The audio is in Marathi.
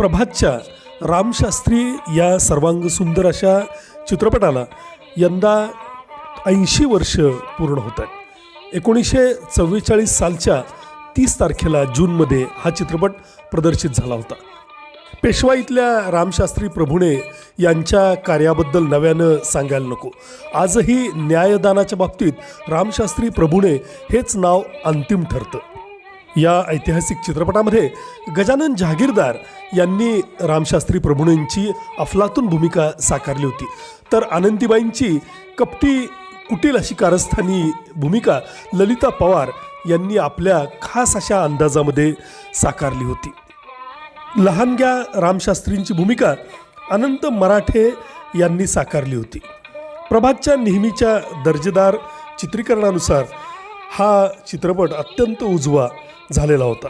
प्रभातच्या रामशास्त्री या सर्वांग सुंदर अशा चित्रपटाला यंदा ऐंशी वर्ष पूर्ण होत आहेत. एकोणीसशे चव्वेचाळीस सालच्या तीस तारखेला जूनमध्ये हा चित्रपट प्रदर्शित झाला होता. पेशवाईतल्या रामशास्त्री प्रभुणे यांच्या कार्याबद्दल नव्यानं सांगायला नको. आजही न्यायदानाच्या बाबतीत रामशास्त्री प्रभुणे हेच नाव अंतिम ठरतं. या ऐतिहासिक चित्रपटामध्ये गजानन जहागीरदार यांनी रामशास्त्री प्रभुणेंची अफलातून भूमिका साकारली होती. तर आनंदीबाईंची कपटी कुटील अशी कारस्थानी भूमिका ललिता पवार यांनी आपल्या खास अशा अंदाजामध्ये साकारली होती. लहानग्या रामशास्त्रींची भूमिका अनंत मराठे यांनी साकारली होती. प्रभातच्या नेहमीच्या दर्जेदार चित्रीकरणानुसार हा चित्रपट अत्यंत उजवा झालेला होता.